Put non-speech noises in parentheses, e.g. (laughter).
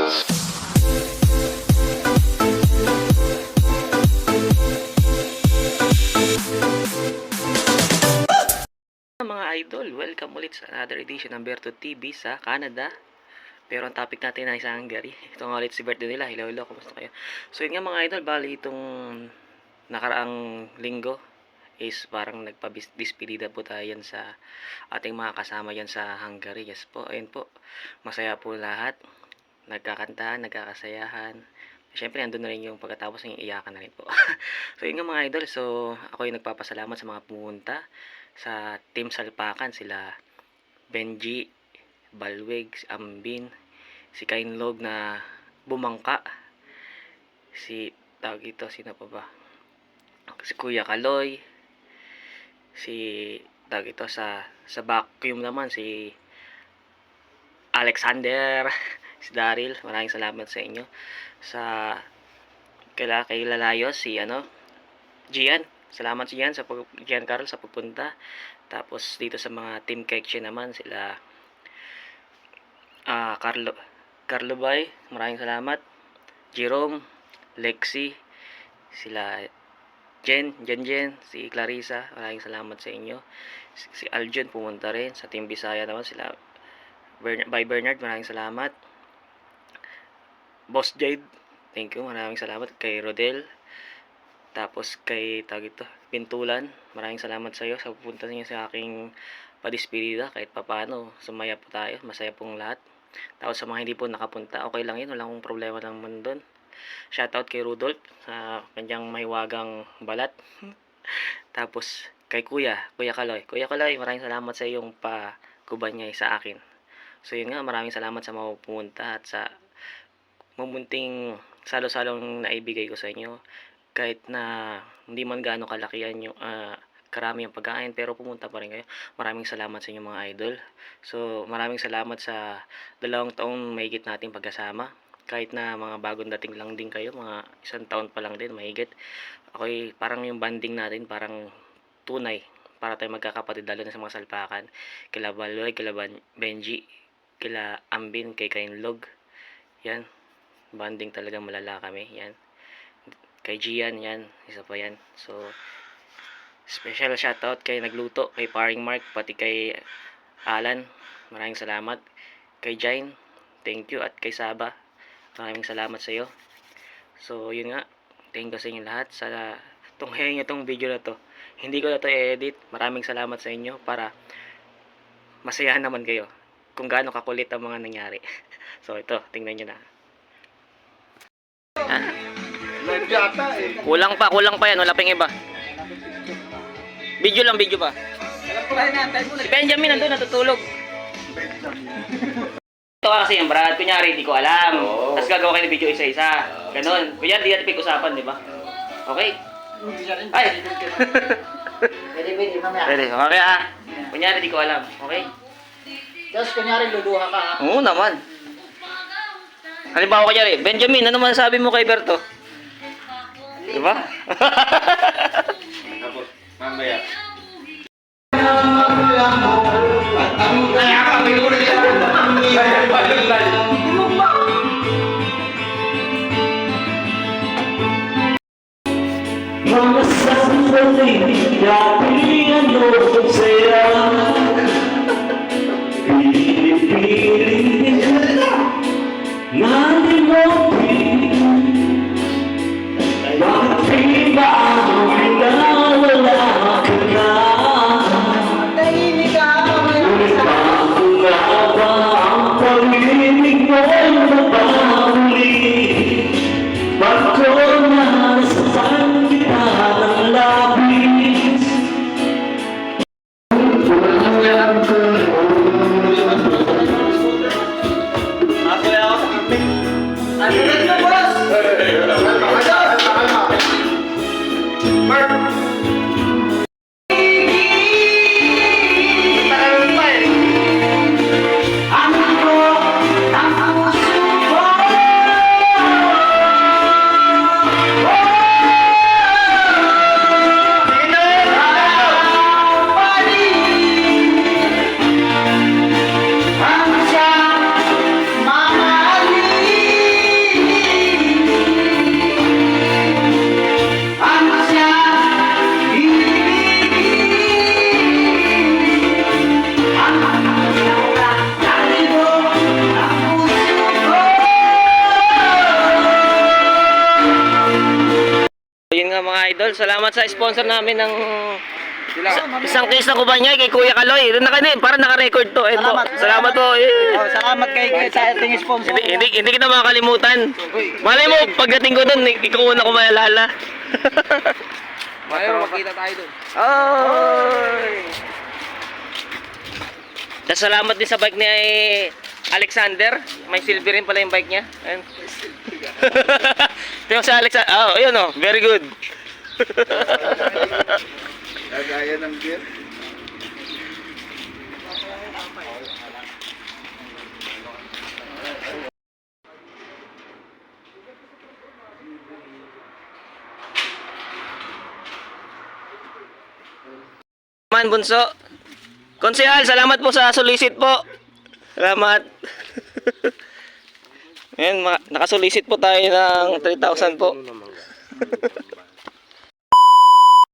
Mga idol, welcome ulit sa another edition ng Berto TV sa Canada. Pero ang topic natin ay sa Hungary. (laughs) Ito nga ulit si birthday nila. Hello, hello, kumusta kayo? So yun nga mga idol, bali itong nakaraang linggo is parang nagpa-dispedida po tayo yan sa ating mga kasama yan sa Hungary. Yes po, ayun po. Masaya po lahat. Nagkakantahan, nagkakasayahan. Siyempre, andun na rin yung pagkatapos ng iyakan na rin po. (laughs) so yun nga mga idol, so ako yung nagpapasalamat sa mga pumunta sa Team Salpakan sila Benji, Balweg, si Ambin, si Kainlog na bumangka, si tawag ito, sino pa ba? Si Kuya Kaloy, si tawag ito sa sa vacuum naman si Alexander, (laughs) si Daryl, maraming salamat sa inyo. Sa kaila kay Lalayos si ano Gian. Salamat Gian sa pag Gian Carl sa pagpunta tapos dito sa mga team Kekshe naman sila ah Carlo Carlo Bay maraming salamat. Jerome Lexi sila Jen Jen Jen si Clarissa maraming salamat sa inyo. Si, si Aljon pumunta rin. Sa team Bisaya naman sila Bernard, by Bernard maraming salamat Boss Jade thank you maraming salamat kay Rodel tapos kay tawag ito, Pintulan, maraming salamat sa iyo sa pupunta niyo sa aking padispedida kahit papano sumaya po tayo, masaya pong lahat. Tapos sa mga hindi po nakapunta, okay lang yun, wala akong problema naman doon. Shoutout kay Rudolph sa kanyang mahiwagang balat. (laughs) Tapos kay Kuya, Kuya Kaloy. Kuya Kaloy, maraming salamat sa iyong pa-kuban niya sa akin. So yun nga, maraming salamat sa mga pumunta at sa mamunting salo-salong naibigay ko sa inyo kahit na hindi man gaano kalakihan yung ah, karami ang pagkain pero pumunta pa rin kayo. Maraming salamat sa inyo mga idol. So maraming salamat sa dalawang taong mahigit nating pagkasama. Kahit na mga bagong dating lang din kayo, mga isang taon pa lang din, mahigit. Ako'y parang yung banding natin, parang tunay para tayo magkakapatid lalo na sa mga salpakan. Kila Baloy, kila Benji, kila Ambin, kay Kainlog. Yan. Banding talaga malala kami. Yan kay Gian yan, isa pa yan. So, special shoutout kay Nagluto, kay Paring Mark, pati kay Alan. Maraming salamat. Kay Jain, thank you. At kay Saba, maraming salamat sa iyo. So, yun nga. Thank you sa inyo lahat sa tunghayan nyo tong video na to. Hindi ko na to i-edit. Maraming salamat sa inyo para masayahan naman kayo kung gaano kakulit ang mga nangyari. (laughs) so, ito, tingnan nyo na. Ah. Live yata eh. Kulang pa, kulang pa yan. Wala pang iba. Video lang, video pa. Si Benjamin nandun, natutulog. Ito kasi yung Brad. Kunyari, di ko alam. Oo. Tapos gagawa kayo ng video isa-isa. Ganon. Kunyari, di natin pag-usapan, di ba? Okay? Ay! (laughs) Pwede, pwede, mamaya. Pwede. Okay ah. Kunyari, di ko alam. Okay? Tapos kunyari luluha ka ha. Oo naman. Halimbawa kunyari, Benjamin, ano man sabi mo kay Berto? Di ba? Tapos, mamaya. Mga mga idol. Salamat sa sponsor namin ng Sila. isang case na kubanyay kay Kuya Kaloy. Naka din, para naka-record to. Po. Salamat. Salamat po. Eh. Oh, salamat kay, kay sa ating sponsor. Hindi, hindi, hindi kita makakalimutan. Malay mo, pagdating ko doon, ikaw una ko maalala. (laughs) Ayaw, makita tayo doon. Oy! Tapos salamat din sa bike ni Alexander. May silver rin pala yung bike niya. (laughs) Ito yung sa Alexander. Oh, ayun oh. Very good. Gagaya ng beer. Man, bunso. Konsehal, salamat po sa solicit po. Salamat. (laughs) Ayan, nakasulisit po tayo ng 3,000 po.